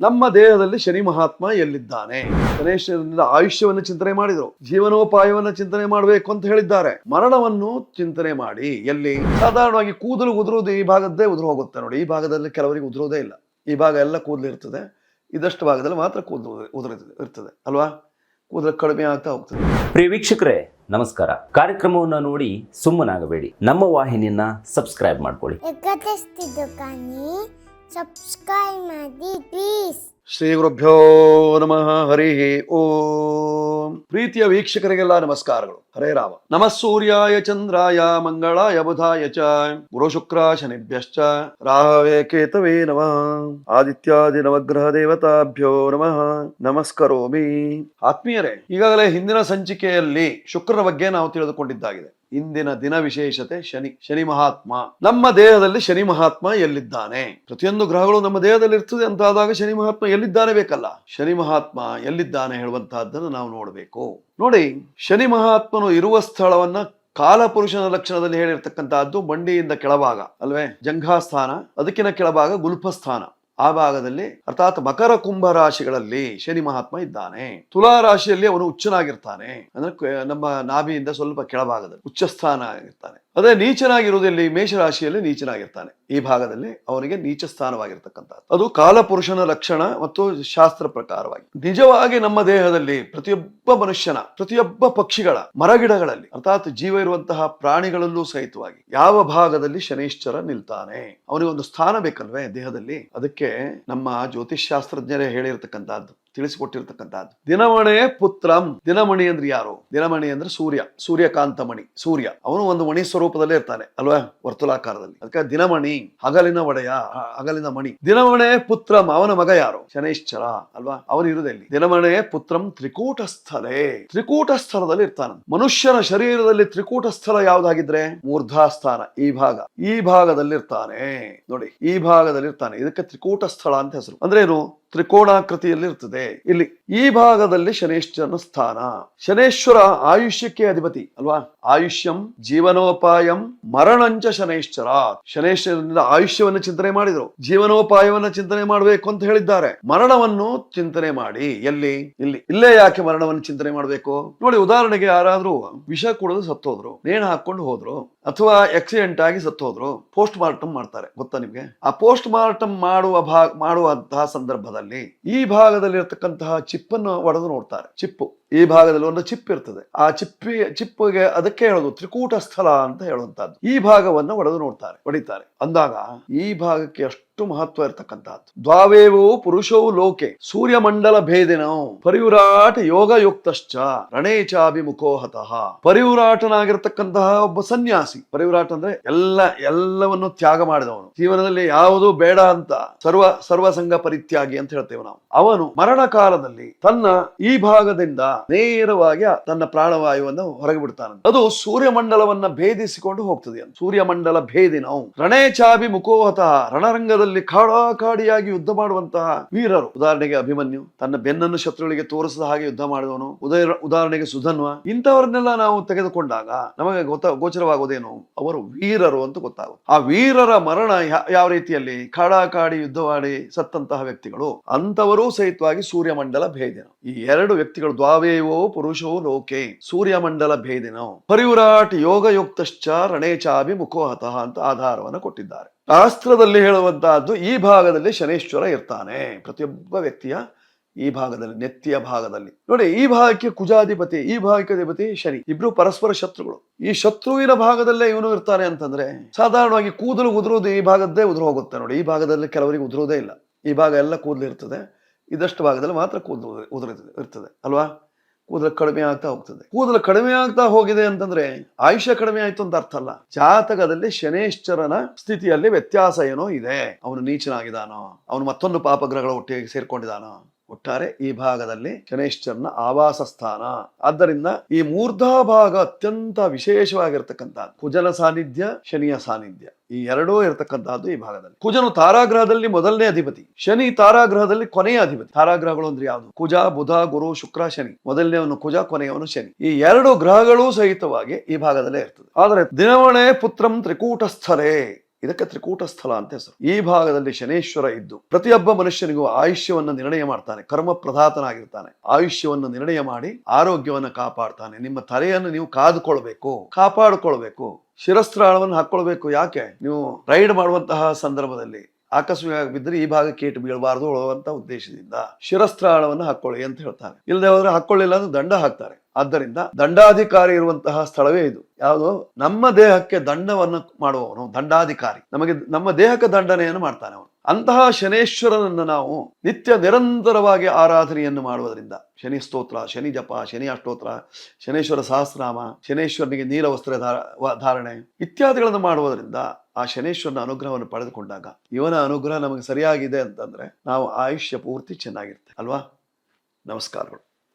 ನಮ್ಮ ದೇಹದಲ್ಲಿ ಶನಿ ಮಹಾತ್ಮ ಎಲ್ಲಿದ್ದಾನೆ? ಗಣೇಶನಿಂದ ಆಯುಷ್ಯವನ್ನು ಚಿಂತನೆ ಮಾಡಿದರು. ಜೀವನೋಪಾಯವನ್ನು ಚಿಂತನೆ ಮಾಡಬೇಕು ಅಂತ ಹೇಳಿದ್ದಾರೆ. ಮರಣವನ್ನು ಚಿಂತನೆ ಮಾಡಿ ಎಲ್ಲಿ? ಸಾಧಾರಣವಾಗಿ ಕೂದಲು ಉದುರುವುದು ಈ ಭಾಗದ್ದೇ ಉದುರು ಹೋಗುತ್ತೆ ನೋಡಿ. ಈ ಭಾಗದಲ್ಲಿ ಕೆಲವರಿಗೆ ಉದುರೋದೇ ಇಲ್ಲ. ಈ ಭಾಗ ಎಲ್ಲ ಕೂದಲು ಇರ್ತದೆ. ಇದಷ್ಟು ಭಾಗದಲ್ಲಿ ಮಾತ್ರ ಕೂದಲು ಉದುರುತ್ತದೆ ಇರ್ತದೆ. ಅಲ್ವಾ? ಕೂದಲು ಕಡಿಮೆ ಆಗ್ತಾ ಹೋಗ್ತದೆ. ಪ್ರಿಯ ವೀಕ್ಷಕರೇ ನಮಸ್ಕಾರ. ಕಾರ್ಯಕ್ರಮವನ್ನು ನೋಡಿ ಸುಮ್ಮನಾಗಬೇಡಿ. ನಮ್ಮ ವಾಹಿನಿಯನ್ನ ಸಬ್ಸ್ಕ್ರೈಬ್ ಮಾಡ್ಕೊಳ್ಳಿ. ಸಬ್ಸ್ಕ್ರೈಬ್ ಮಾಡಿ ಪ್ಲೀಸ್ ಶ್ರೀ ಗುರುಭ್ಯೋ ನಮಃ. ಹರಿ ಓಂ. ಪ್ರೀತಿಯ ವೀಕ್ಷಕರಿಗೆಲ್ಲ ನಮಸ್ಕಾರಗಳು. ಹರೇ ರಾಮ. ನಮಃ ಸೂರ್ಯಾಯ ಚಂದ್ರಾಯ ಮಂಗಳಾಯ ಬುಧಾಯ ಚ. ಗುರು ಶುಕ್ರ ಶನಿಭ್ಯಶ್ಚ. ರಾಹವೇ ಕೇತವೇ ನಮಃ. ಆದಿತ್ಯಾದಿ ನವಗ್ರಹ ದೇವತಾಭ್ಯೋ ನಮಃ. ನಮಸ್ಕರೋಮಿ. ಆತ್ಮೀಯರೇ, ಈಗಾಗಲೇ ಹಿಂದಿನ ಸಂಚಿಕೆಯಲ್ಲಿ ಶುಕ್ರನ ಬಗ್ಗೆ ನಾವು ತಿಳಿದುಕೊಂಡಿದ್ದಾಗಿದೆ. ಇಂದಿನ ದಿನ ವಿಶೇಷತೆ ಶನಿ ಶನಿ ಮಹಾತ್ಮ. ನಮ್ಮ ದೇಹದಲ್ಲಿ ಶನಿ ಮಹಾತ್ಮ ಎಲ್ಲಿದ್ದಾನೆ? ಪ್ರತಿಯೊಂದು ಗ್ರಹಗಳು ನಮ್ಮ ದೇಹದಲ್ಲಿ ಇರ್ತದೆ ಅಂತ ಆದಾಗ ಶನಿ ಮಹಾತ್ಮ ಎಲ್ಲಿದ್ದಾನೆ ಬೇಕಲ್ಲ? ಶನಿ ಮಹಾತ್ಮ ಎಲ್ಲಿದ್ದಾನೆ ಹೇಳುವಂತಹದ್ದನ್ನು ನಾವು ನೋಡಬೇಕು. ನೋಡಿ, ಶನಿ ಮಹಾತ್ಮನು ಇರುವ ಸ್ಥಳವನ್ನ ಕಾಲಪುರುಷನ ಲಕ್ಷಣದಲ್ಲಿ ಹೇಳಿರ್ತಕ್ಕಂತಹದ್ದು ಬಂಡಿಯಿಂದ ಕೆಳಭಾಗ, ಅಲ್ವೇ? ಜಂಘಾಸ್ಥಾನ, ಅದಕ್ಕಿನ ಕೆಳಭಾಗ ಗುಲ್ಫಸ್ಥಾನ ಆ ಭಾಗದಲ್ಲಿ ಅರ್ಥಾತ್ ಮಕರ ಕುಂಭ ರಾಶಿಗಳಲ್ಲಿ ಶನಿ ಮಹಾತ್ಮ ಇದ್ದಾನೆ. ತುಲಾ ರಾಶಿಯಲ್ಲಿ ಅವನು ಉಚ್ಚನಾಗಿರ್ತಾನೆ ಅಂದ್ರೆ ನಮ್ಮ ನಾಭಿಯಿಂದ ಸ್ವಲ್ಪ ಕೆಳಭಾಗದಲ್ಲಿ ಉಚ್ಚಸ್ಥಾನ ಆಗಿರ್ತಾನೆ. ಅದೇ ನೀಚನಾಗಿರುವುದಲ್ಲಿ ಮೇಷರಾಶಿಯಲ್ಲಿ ನೀಚನಾಗಿರ್ತಾನೆ. ಈ ಭಾಗದಲ್ಲಿ ಅವನಿಗೆ ನೀಚ ಸ್ಥಾನವಾಗಿರ್ತಕ್ಕಂಥದ್ದು. ಅದು ಕಾಲಪುರುಷನ ಲಕ್ಷಣ ಮತ್ತು ಶಾಸ್ತ್ರ ಪ್ರಕಾರವಾಗಿ. ನಿಜವಾಗಿ ನಮ್ಮ ದೇಹದಲ್ಲಿ ಪ್ರತಿಯೊಬ್ಬ ಮನುಷ್ಯನ, ಪ್ರತಿಯೊಬ್ಬ ಪಕ್ಷಿಗಳ ಮರಗಿಡಗಳಲ್ಲಿ, ಅರ್ಥಾತ್ ಜೀವ ಇರುವಂತಹ ಪ್ರಾಣಿಗಳಲ್ಲೂ ಸಹಿತವಾಗಿ ಯಾವ ಭಾಗದಲ್ಲಿ ಶನೈಶ್ಚರ ನಿಲ್ತಾನೆ? ಅವನಿಗೆ ಒಂದು ಸ್ಥಾನ ಬೇಕಲ್ವೇ ದೇಹದಲ್ಲಿ? ಅದಕ್ಕೆ ನಮ್ಮ ಜ್ಯೋತಿಷ್ ಶಾಸ್ತ್ರಜ್ಞರೇ ಹೇಳಿರ್ತಕ್ಕಂಥದ್ದು. ತಿಳಿಸಿಕೊಟ್ಟಿರ್ತಕ್ಕಂಥದ್ದು. ದಿನಮಣೆ ಪುತ್ರಂ, ದಿನಮಣಿ ಅಂದ್ರೆ ಯಾರು? ದಿನಮಣಿ ಅಂದ್ರೆ ಸೂರ್ಯ ಸೂರ್ಯಕಾಂತ ಮಣಿ ಸೂರ್ಯ. ಅವನು ಒಂದು ಮಣಿ ಸ್ವರೂಪದಲ್ಲೇ ಇರ್ತಾನೆ, ಅಲ್ವಾ? ವರ್ತುಲಾಕಾರದಲ್ಲಿ. ಅದಕ್ಕೆ ದಿನಮಣಿ, ಹಗಲಿನ ಒಡೆಯ ಹಗಲಿನ ಮಣಿ. ದಿನಮಣೆ ಪುತ್ರಂ, ಅವನ ಮಗ ಯಾರು? ಶನೈಶ್ಚರ, ಅಲ್ವಾ? ಅವನು ಇರುವುದಲ್ಲಿ ದಿನಮಣೆ ಪುತ್ರಂ ತ್ರಿಕೂಟ ಸ್ಥಳೇ ತ್ರಿಕೂಟ ಸ್ಥಳದಲ್ಲಿ ಇರ್ತಾನೆ. ಮನುಷ್ಯನ ಶರೀರದಲ್ಲಿ ತ್ರಿಕೂಟ ಸ್ಥಳ ಯಾವ್ದಾಗಿದ್ರೆ? ಮೂರ್ಧಾಸ್ಥಾನ, ಈ ಭಾಗ. ಈ ಭಾಗದಲ್ಲಿ ಇರ್ತಾನೆ ನೋಡಿ, ಈ ಭಾಗದಲ್ಲಿ ಇರ್ತಾನೆ ಇದಕ್ಕೆ ತ್ರಿಕೂಟ ಸ್ಥಳ ಅಂತ ಹೆಸರು. ಅಂದ್ರೆ ಏನು? ತ್ರಿಕೋಣಾಕೃತಿಯಲ್ಲಿ ಇರ್ತದೆ ಇಲ್ಲಿ ಈ ಭಾಗದಲ್ಲಿ ಶನೇಶ್ವರನ ಸ್ಥಾನ. ಶನೇಶ್ವರ ಆಯುಷ್ಯಕ್ಕೆ ಅಧಿಪತಿ, ಅಲ್ವಾ? ಆಯುಷ್ಯಂ, ಜೀವನೋಪಾಯಂ, ಮರಣಂಚ ಶನೇಶ್ವರ. ಶನೇಶ್ವರನಿಂದ ಆಯುಷ್ಯವನ್ನು ಚಿಂತನೆ ಮಾಡಿದರು. ಜೀವನೋಪಾಯವನ್ನು ಚಿಂತನೆ ಮಾಡಬೇಕು ಅಂತ ಹೇಳಿದ್ದಾರೆ. ಮರಣವನ್ನು ಚಿಂತನೆ ಮಾಡಿ. ಎಲ್ಲಿ? ಇಲ್ಲಿ. ಇಲ್ಲೇ ಯಾಕೆ ಮರಣವನ್ನು ಚಿಂತನೆ ಮಾಡಬೇಕು? ನೋಡಿ, ಉದಾಹರಣೆಗೆ ಯಾರಾದ್ರೂ ವಿಷ ಕುಡಿದು ಸತ್ತೋದ್ರು, ನೇಣು ಹಾಕೊಂಡು ಹೋದ್ರು. ಅಥವಾ ಆಕ್ಸಿಡೆಂಟ್ ಆಗಿ ಸತ್ತೋದ್ರು ಪೋಸ್ಟ್ ಮಾರ್ಟಮ್ ಮಾಡ್ತಾರೆ. ಗೊತ್ತಾ ನಿಮಗೆ? ಆ ಪೋಸ್ಟ್ ಮಾರ್ಟಮ್ ಮಾಡುವ ಭಾಗ, ಮಾಡುವಂತಹ ಸಂದರ್ಭದಲ್ಲಿ ಈ ಭಾಗದಲ್ಲಿ ಇರತಕ್ಕಂತಹ ಚಿಪ್ಪನ್ನು ಒಡೆದು ನೋಡ್ತಾರೆ. ಚಿಪ್ಪು. ಈ ಭಾಗದಲ್ಲಿ ಒಂದು ಚಿಪ್ ಇರ್ತದೆ. ಆ ಚಿಪ್ಪಿ, ಚಿಪ್ಪಿಗೆ ಅದಕ್ಕೆ ಹೇಳೋದು ತ್ರಿಕೂಟ ಸ್ಥಳ ಅಂತ ಹೇಳುವಂತಹದ್ದು ಈ ಭಾಗವನ್ನು ಒಡೆದು ನೋಡ್ತಾರೆ, ಹೊಡಿತಾರೆ. ಅಂದಾಗ ಈ ಭಾಗಕ್ಕೆ ಅಷ್ಟು ಮಹತ್ವ ಇರತಕ್ಕಂತಹದ್ದು ದ್ವಾವೇವೋ ಪುರುಷವು ಲೋಕೆ, ಸೂರ್ಯಮಂಡಲ ಭೇದಿನೋ ಪರಿವುರಾಟ ಯೋಗ ಯುಕ್ತಶ್ಚ ರಣೇಚಾಭಿಮುಖೋ ಹತಃ. ಪರಿವುರಾಟನಾಗಿರ್ತಕ್ಕಂತಹ ಒಬ್ಬ ಸನ್ಯಾಸಿ, ಪರಿವುರಾಟ ಅಂದ್ರೆ ಎಲ್ಲ, ಎಲ್ಲವನ್ನು ತ್ಯಾಗ ಮಾಡಿದವನು. ಜೀವನದಲ್ಲಿ ಯಾವುದು ಬೇಡ ಅಂತ, ಸರ್ವ, ಸರ್ವಸಂಗ ಪರಿತ್ಯಾಗಿ ಅಂತ ಹೇಳ್ತೇವೆ ನಾವು. ಅವನು ಮರಣ ಕಾಲದಲ್ಲಿ ತನ್ನ ಈ ಭಾಗದಿಂದ ನೇರವಾಗಿ ತನ್ನ ಪ್ರಾಣವಾಯುವನ್ನು ಹೊರಗೆ ಬಿಡ್ತಾನೆ ಅದು ಸೂರ್ಯಮಂಡಲವನ್ನ ಭೇದಿಸಿಕೊಂಡು ಹೋಗ್ತದೆ ಸೂರ್ಯಮಂಡಲ ರಣೇ ಚಾಬಿ ಮುಖೋಹತ ರಣರಂಗದಲ್ಲಿ ಕಾಡಾಕಾಡಿಯಾಗಿ ಯುದ್ಧ ಮಾಡುವಂತಹ ವೀರರು. ಉದಾಹರಣೆಗೆ ಅಭಿಮನ್ಯು, ತನ್ನ ಬೆನ್ನನ್ನು ಶತ್ರುಗಳಿಗೆ ತೋರಿಸದ ಹಾಗೆ ಯುದ್ಧ ಮಾಡಿದವನು. ಉದಯ, ಉದಾಹರಣೆಗೆ ಸುಧನ್ವ. ಇಂಥವರನ್ನೆಲ್ಲ ನಾವು ತೆಗೆದುಕೊಂಡಾಗ ನಮಗೆ ಗೊತ್ತ ಗೋಚರವಾಗುವುದೇನು ಅವರು ವೀರರು ಅಂತ ಗೊತ್ತಾಗುತ್ತೆ. ಆ ವೀರರ ಮರಣ ಯಾವ ರೀತಿಯಲ್ಲಿ? ಕಾಡಾಕಾಡಿ ಯುದ್ಧವಾಡಿ ಸತ್ತಂತಹ ವ್ಯಕ್ತಿಗಳು. ಅಂತವರೂ ಸಹಿತವಾಗಿ ಸೂರ್ಯಮಂಡಲ ಭೇದಿನ. ಈ ಎರಡು ವ್ಯಕ್ತಿಗಳು ದ್ವಾವೇವೋ ಪುರುಷೋ ಲೋಕೆ ಸೂರ್ಯಮಂಡಲ ಭೇದಿನೋ. ಯೋಗ ಯೋಗಯುಕ್ತಶ್ಚ ರಣೇಚಾಭಿ ಮುಖೋಹತಃ ಅಂತ ಆಧಾರವನ್ನು ಕೊಟ್ಟಿದ್ದಾರೆ. ಶಾಸ್ತ್ರದಲ್ಲಿ ಹೇಳುವಂತಹದ್ದು ಈ ಭಾಗದಲ್ಲಿ ಶನೇಶ್ವರ ಇರ್ತಾನೆ. ಪ್ರತಿಯೊಬ್ಬ ವ್ಯಕ್ತಿಯ ಈ ಭಾಗದಲ್ಲಿ, ನೆತ್ತಿಯ ಭಾಗದಲ್ಲಿ. ನೋಡಿ, ಈ ಭಾಗಕ್ಕೆ ಕುಜಾಧಿಪತಿ, ಈ ಭಾಗಕ್ಕೆ ಅಧಿಪತಿ ಶನಿ. ಇಬ್ರು ಪರಸ್ಪರ ಶತ್ರುಗಳು. ಈ ಶತ್ರುವಿನ ಭಾಗದಲ್ಲೇ ಇವನು ಇರ್ತಾನೆ ಅಂತಂದ್ರೆ ಸಾಧಾರಣವಾಗಿ ಕೂದಲು ಉದುರುವುದು ಈ ಭಾಗದ್ದೇ ಉದುರು ಹೋಗುತ್ತೆ ನೋಡಿ. ಈ ಭಾಗದಲ್ಲಿ ಕೆಲವರಿಗೆ ಉದುರೋದೇ ಇಲ್ಲ. ಈ ಭಾಗ ಎಲ್ಲ ಕೂದಲು ಇರ್ತದೆ. ಇದಷ್ಟು ಭಾಗದಲ್ಲಿ ಮಾತ್ರ ಕೂದಲು ಉದುರುತ್ತದೆ ಇರ್ತದೆ. ಅಲ್ವಾ? ಕೂದಲು ಕಡಿಮೆ ಆಗ್ತಾ ಹೋಗ್ತದೆ. ಕೂದಲು ಕಡಿಮೆ ಆಗ್ತಾ ಹೋಗಿದೆ ಅಂತಂದ್ರೆ ಆಯುಷ್ಯ ಕಡಿಮೆ ಆಯ್ತು ಅಂತ ಅರ್ಥ ಅಲ್ಲ. ಜಾತಕದಲ್ಲಿ ಶನೇಶ್ವರನ ಸ್ಥಿತಿಯಲ್ಲಿ ವ್ಯತ್ಯಾಸ ಏನೋ ಇದೆ. ಅವನು ನೀಚನಾಗಿದ್ದಾನೋ, ಅವನು ಮತ್ತೊಂದು ಪಾಪಗ್ರಹಗಳ ಒಟ್ಟಿಗೆ ಸೇರ್ಕೊಂಡಿದ್ದಾನೋ ಒಟ್ಟಾರೆ ಈ ಭಾಗದಲ್ಲಿ ಶನೈಶ್ಚರನ ಆವಾಸ ಸ್ಥಾನ. ಆದ್ದರಿಂದ ಈ ಮೂರ್ಧಾ ಭಾಗ ಅತ್ಯಂತ ವಿಶೇಷವಾಗಿರ್ತಕ್ಕಂಥ ಕುಜನ ಸಾನ್ನಿಧ್ಯ, ಶನಿಯ ಸಾನ್ನಿಧ್ಯ. ಈ ಎರಡೂ ಇರತಕ್ಕಂತಹದ್ದು ಈ ಭಾಗದಲ್ಲಿ. ಕುಜನು ತಾರಾಗ್ರಹದಲ್ಲಿ ಮೊದಲನೇ ಅಧಿಪತಿ. ಶನಿ ತಾರಾಗ್ರಹದಲ್ಲಿ ಕೊನೆಯ ಅಧಿಪತಿ. ತಾರಾಗ್ರಹಗಳು ಅಂದ್ರೆ ಯಾವುದು? ಕುಜ, ಬುಧ, ಗುರು, ಶುಕ್ರ, ಶನಿ. ಮೊದಲನೆಯವನು ಕುಜ, ಕೊನೆಯವನು ಶನಿ. ಈ ಎರಡು ಗ್ರಹಗಳು ಸಹಿತವಾಗಿ ಈ ಭಾಗದಲ್ಲೇ ಇರ್ತದೆ. ಆದರೆ ದಿನವಣೆ ಪುತ್ರಂ ತ್ರಿಕೂಟ ಸ್ಥಳೇ ಇದಕ್ಕೆ ತ್ರಿಕೂಟ ಸ್ಥಳ ಅಂತ ಹೆಸರು. ಈ ಭಾಗದಲ್ಲಿ ಶನೇಶ್ವರ ಇದ್ದು, ಪ್ರತಿಯೊಬ್ಬ ಮನುಷ್ಯನಿಗೂ ಆಯುಷ್ಯವನ್ನು ನಿರ್ಣಯ ಮಾಡ್ತಾನೆ ಕರ್ಮ ಪ್ರಧಾತನಾಗಿರ್ತಾನೆ ಆಯುಷ್ಯವನ್ನು ನಿರ್ಣಯ ಮಾಡಿ ಆರೋಗ್ಯವನ್ನು ಕಾಪಾಡ್ತಾನೆ. ನಿಮ್ಮ ತಲೆಯನ್ನು ನೀವು ಕಾದುಕೊಳ್ಬೇಕು, ಕಾಪಾಡಿಕೊಳ್ಬೇಕು. ಶಿರಸ್ತ್ರಾಳವನ್ನು ಹಾಕೊಳ್ಬೇಕು ಯಾಕೆ? ನೀವು ರೈಡ್ ಮಾಡುವಂತಹ ಸಂದರ್ಭದಲ್ಲಿ ಆಕಸ್ಮಿಕವಾಗಿ ಬಿದ್ದರೆ ಈ ಭಾಗಕ್ಕೆ ಏಟು ಬೀಳಬಾರದು ಉಳುವಂತ ಉದ್ದೇಶದಿಂದ ಶಿರಸ್ತ್ರಾಳವನ್ನು ಹಾಕೊಳ್ಳಿ ಅಂತ ಹೇಳ್ತಾರೆ. ಇಲ್ಲದೆ ಹೋದ್ರೆ ಹಾಕೊಳ್ಳಿಲ್ಲ ಅಂದ್ರೆ ದಂಡ ಹಾಕ್ತಾರೆ. ಆದ್ದರಿಂದ ದಂಡಾಧಿಕಾರಿ ಇರುವಂತಹ ಸ್ಥಳವೇ ಇದು. ಯಾವುದು? ನಮ್ಮ ದೇಹಕ್ಕೆ ದಂಡವನ್ನು ಮಾಡುವವನು, ದಂಡಾಧಿಕಾರಿ. ನಮಗೆ, ನಮ್ಮ ದೇಹಕ್ಕೆ ದಂಡನೆಯನ್ನು ಮಾಡ್ತಾನೆ ಅವನು. ಅಂತಹ ಶನೇಶ್ವರನನ್ನು ನಾವು ನಿತ್ಯ ನಿರಂತರವಾಗಿ ಆರಾಧನೆಯನ್ನು ಮಾಡುವುದರಿಂದ, ಶನಿ ಸ್ತೋತ್ರ, ಶನಿ ಜಪ, ಶನಿ ಅಷ್ಟೋತ್ರ, ಶನೇಶ್ವರ ಸಹಸ್ರನಾಮ, ಶನೇಶ್ವರನಿಗೆ ನೀಲವಸ್ತ್ರ ಧಾರಣೆ ಇತ್ಯಾದಿಗಳನ್ನು ಮಾಡುವುದರಿಂದ ಆ ಶನೇಶ್ವರನ ಅನುಗ್ರಹವನ್ನು ಪಡೆದುಕೊಂಡಾಗ ಇವನ ಅನುಗ್ರಹ ನಮಗೆ ಸರಿಯಾಗಿದೆ ಅಂತಂದ್ರೆ ನಾವು ಆಯುಷ್ಯ ಪೂರ್ತಿ ಚೆನ್ನಾಗಿರುತ್ತೆ ಅಲ್ವಾ? ನಮಸ್ಕಾರಗಳು.